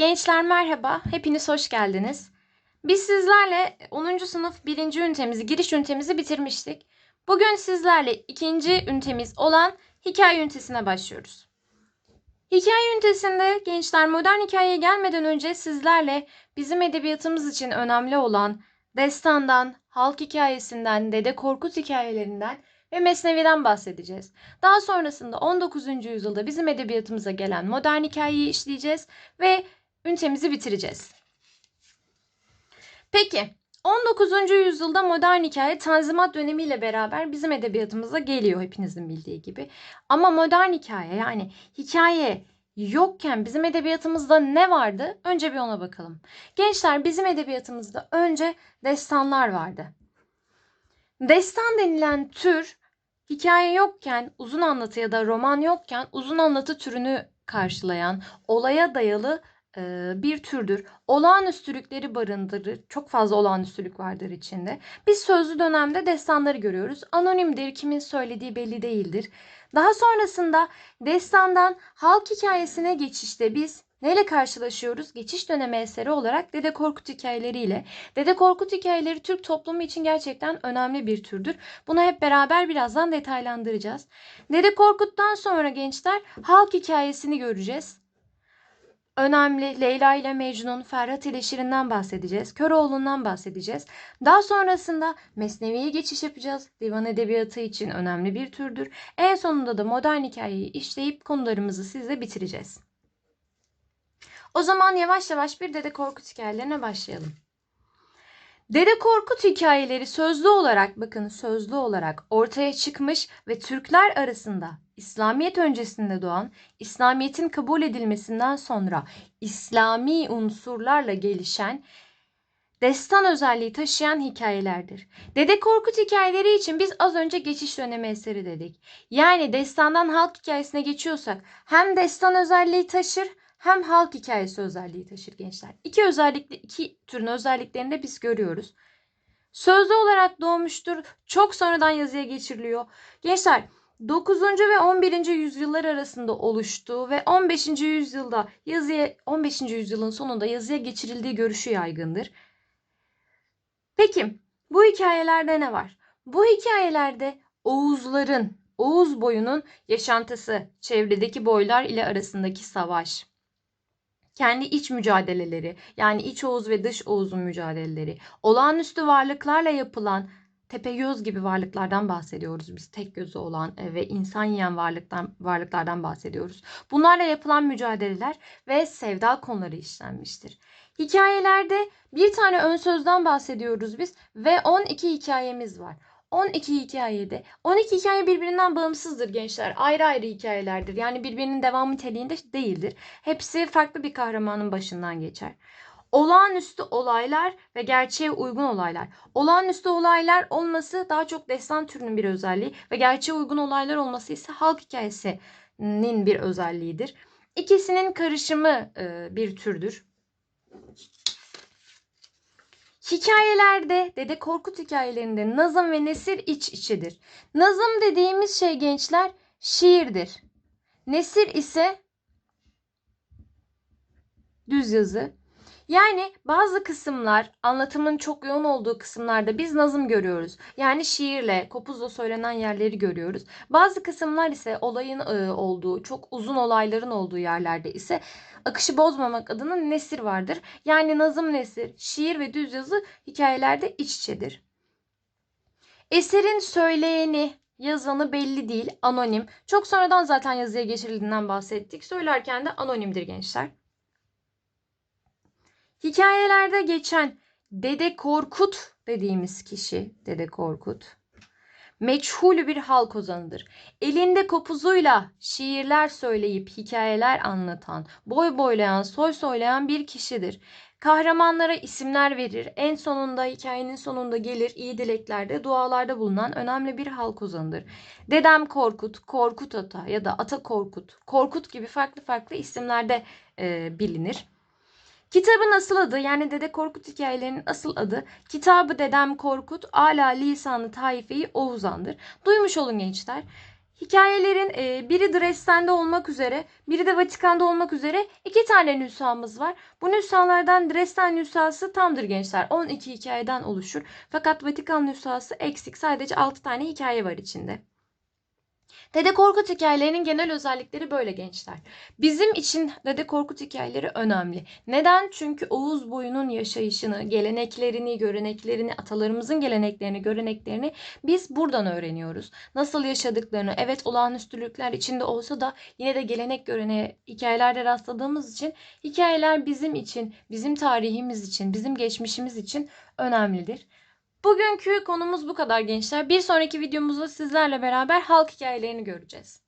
Gençler merhaba, hepiniz hoş geldiniz. Biz sizlerle 10. sınıf 1. ünitemizi, giriş ünitemizi bitirmiştik. Bugün sizlerle ikinci ünitemiz olan hikaye ünitesine başlıyoruz. Hikaye ünitesinde gençler modern hikayeye gelmeden önce sizlerle bizim edebiyatımız için önemli olan destandan, halk hikayesinden, Dede Korkut hikayelerinden ve Mesnevi'den bahsedeceğiz. Daha sonrasında 19. yüzyılda bizim edebiyatımıza gelen modern hikayeyi işleyeceğiz ve ünitemizi bitireceğiz. Peki 19. yüzyılda modern hikaye Tanzimat dönemiyle beraber bizim edebiyatımıza geliyor hepinizin bildiği gibi. Ama modern hikaye yani hikaye yokken bizim edebiyatımızda ne vardı? Önce bir ona bakalım. Gençler bizim edebiyatımızda önce destanlar vardı. Destan denilen tür hikaye yokken, uzun anlatı ya da roman yokken uzun anlatı türünü karşılayan, olaya dayalı bir türdür. Olağanüstülükleri barındırır. Çok fazla olağanüstülük vardır içinde. Biz sözlü dönemde destanları görüyoruz. Anonimdir, kimin söylediği belli değildir. Daha sonrasında destandan halk hikayesine geçişte biz neyle karşılaşıyoruz? Geçiş dönemi eseri olarak Dede Korkut hikayeleriyle. Dede Korkut hikayeleri Türk toplumu için gerçekten önemli bir türdür. Bunu hep beraber birazdan detaylandıracağız. Dede Korkut'tan sonra gençler halk hikayesini göreceğiz. Önemli Leyla ile Mecnun, Ferhat ile Şirin'den bahsedeceğiz. Köroğlu'ndan bahsedeceğiz. Daha sonrasında Mesnevi'ye geçiş yapacağız. Divan edebiyatı için önemli bir türdür. En sonunda da modern hikayeyi işleyip konularımızı sizle bitireceğiz. O zaman yavaş yavaş bir Dede Korkut hikayelerine başlayalım. Dede Korkut hikayeleri sözlü olarak bakın sözlü olarak ortaya çıkmış ve Türkler arasında İslamiyet öncesinde doğan, İslamiyet'in kabul edilmesinden sonra İslami unsurlarla gelişen destan özelliği taşıyan hikayelerdir. Dede Korkut hikayeleri için biz az önce geçiş dönemi eseri dedik. Yani destandan halk hikayesine geçiyorsak hem destan özelliği taşır hem halk hikayesi özelliği taşır gençler. İki özellikli iki türün özelliklerini de biz görüyoruz. Sözlü olarak doğmuştur. Çok sonradan yazıya geçiriliyor. Gençler 9. ve 11. yüzyıllar arasında oluştuğu ve 15. yüzyılda yazıya 15. yüzyılın sonunda yazıya geçirildiği görüşü yaygındır. Peki bu hikayelerde ne var? Bu hikayelerde Oğuzların, Oğuz boyunun yaşantısı, çevredeki boylar ile arasındaki savaş, kendi iç mücadeleleri yani iç Oğuz ve dış Oğuz'un mücadeleleri, olağanüstü varlıklarla yapılan tepe göz gibi varlıklardan bahsediyoruz biz. Tek gözü olan e, ve insan yiyen varlıktan, varlıklardan bahsediyoruz. Bunlarla yapılan mücadeleler ve sevda konuları işlenmiştir. Hikayelerde bir tane ön sözden bahsediyoruz biz ve 12 hikayemiz var. 12 hikayede 12 hikaye birbirinden bağımsızdır gençler. Ayrı ayrı hikayelerdir. Yani birbirinin devamı niteliğinde değildir. Hepsi farklı bir kahramanın başından geçer. Olağanüstü olaylar ve gerçeğe uygun olaylar. Olağanüstü olaylar olması daha çok destan türünün bir özelliği ve gerçeğe uygun olaylar olması ise halk hikayesinin bir özelliğidir. İkisinin karışımı bir türdür. Hikayelerde Dede Korkut hikayelerinde nazım ve nesir iç içedir. Nazım dediğimiz şey gençler şiirdir. Nesir ise düz yazı. Yani bazı kısımlar anlatımın çok yoğun olduğu kısımlarda biz nazım görüyoruz. Yani şiirle, kopuzla söylenen yerleri görüyoruz. Bazı kısımlar ise olayın olduğu, çok uzun olayların olduğu yerlerde ise akışı bozmamak adına nesir vardır. Yani nazım nesir, şiir ve düz yazı hikayelerde iç içedir. Eserin söyleyeni, yazanı belli değil, anonim. Çok sonradan zaten yazıya geçirildiğinden bahsettik. Söylerken de anonimdir gençler. Hikayelerde geçen Dede Korkut dediğimiz kişi, Dede Korkut, meçhul bir halk ozanıdır. Elinde kopuzuyla şiirler söyleyip hikayeler anlatan, boy boylayan, soy soylayan bir kişidir. Kahramanlara isimler verir. En sonunda hikayenin sonunda gelir iyi dileklerde, dualarda bulunan önemli bir halk ozanıdır. Dedem Korkut, Korkut Ata ya da Ata Korkut, Korkut gibi farklı farklı isimlerde e, bilinir. Kitabın asıl adı yani Dede Korkut hikayelerinin asıl adı Kitabı Dedem Korkut Ala Lisanı Taife'yi Oğuzan'dır. Duymuş olun gençler. Hikayelerin e, biri Dresden'de olmak üzere, biri de Vatikan'da olmak üzere iki tane nüshamız var. Bu nüshalardan Dresden nüshası tamdır gençler. 12 hikayeden oluşur. Fakat Vatikan nüshası eksik. Sadece 6 tane hikaye var içinde. Dede Korkut hikayelerinin genel özellikleri böyle gençler. Bizim için Dede Korkut hikayeleri önemli. Neden? Çünkü Oğuz boyunun yaşayışını, geleneklerini, göreneklerini, atalarımızın geleneklerini, göreneklerini biz buradan öğreniyoruz. Nasıl yaşadıklarını, evet olağanüstülükler içinde olsa da yine de gelenek göreneğe hikayelerde rastladığımız için hikayeler bizim için, bizim tarihimiz için, bizim geçmişimiz için önemlidir. Bugünkü konumuz bu kadar gençler. Bir sonraki videomuzda sizlerle beraber halk hikayelerini göreceğiz.